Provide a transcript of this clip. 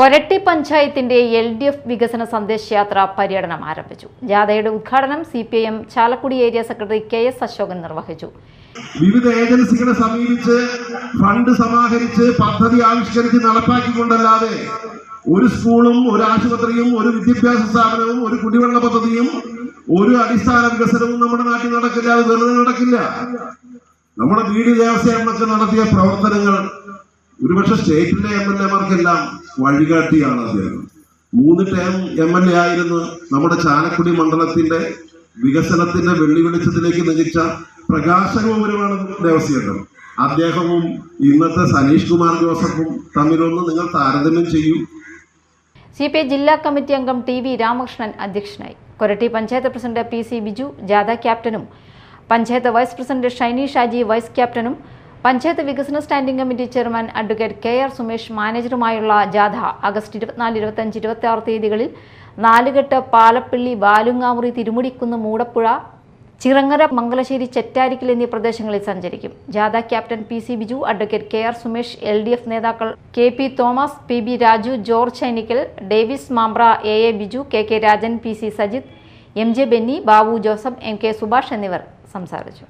കൊരട്ടി പഞ്ചായത്തിന്റെ L D F വികസന സന്ദേശയാത്ര പര്യടനം ആരംഭിച്ചു. ജാഥയുടെ ഉദ്ഘാടനം C P I M Chalakudy area secretary K S Ashokan നിർവഹിച്ചു. വിവിധ ഏജൻസികളെ സമീപിച്ച് ഫണ്ട് സമാഹരിച്ച് പദ്ധതി ആവിഷ്കരിച്ച് നടപ്പാക്കിക്കൊണ്ടല്ലാതെ ഒരു സ്കൂളും ഒരു ആശുപത്രിയും ഒരു വിദ്യാഭ്യാസ സ്ഥാപനവും ഒരു കുടിവെള്ള പദ്ധതിയും ഒരു അടിസ്ഥാന വികസനവും നമ്മുടെ നാട്ടിൽ നടക്കില്ല. അത് വെറുതെ നടക്കില്ല. നമ്മുടെ വീട് ദേവസ്വമൊക്കെ നടത്തിയ പ്രവർത്തനങ്ങൾ ഒരുപക്ഷെ സ്റ്റേറ്റിലെ എം എൽ എമാർക്കെല്ലാം വഴികാട്ടിയാണ് അദ്ദേഹം. മൂന്ന് ടേം എം എൽ എ ആയിരുന്നു നമ്മുടെ ചാലക്കുടി മണ്ഡലത്തിന്റെ വികസനത്തിന്റെ വെള്ളി വെളിച്ചത്തിലേക്ക് നയിച്ച പ്രകാശകപുരമാണ് ദേവസ്വേട്ടൻ അദ്ദേഹവും ഇന്നത്തെ സനീഷ് കുമാർ ജോസഫും തമ്മിലൊന്ന് നിങ്ങൾ താരതമ്യം ചെയ്യൂ. സി പി ഐ ജില്ലാ കമ്മിറ്റി അംഗം ടി വി രാമകൃഷ്ണൻ അധ്യക്ഷനായി. Koratty panchayat president P C Biju ജാഥ ക്യാപ്റ്റനും panchayat vice president Shiny Shaji vice ക്യാപ്റ്റനും പഞ്ചായത്ത് വികസന standing committee chairman advocate K R Sumesh മാനേജറുമായുള്ള ജാഥ ആഗസ്റ്റ് ഇരുപത്തിനാല് ഇരുപത്തഞ്ച് ഇരുപത്തി ആറ് തീയതികളിൽ നാലുകെട്ട് പാലപ്പള്ളി ബാലുങ്ങാമുറി തിരുമുടിക്കുന്ന് മൂടപ്പുഴ ചിറങ്ങര മംഗലശ്ശേരി ചെറ്റാരിക്കൽ എന്നീ പ്രദേശങ്ങളിൽ സഞ്ചരിക്കും. ജാഥ captain P C Biju advocate K R Sumesh L D F നേതാക്കൾ K P Thomas P B Raju George Chainikkal Davis Mampra A A Biju K K Rajan P C Sajith M J Benny Babu Joseph M K Subhash എന്നിവർ സംസാരിച്ചു.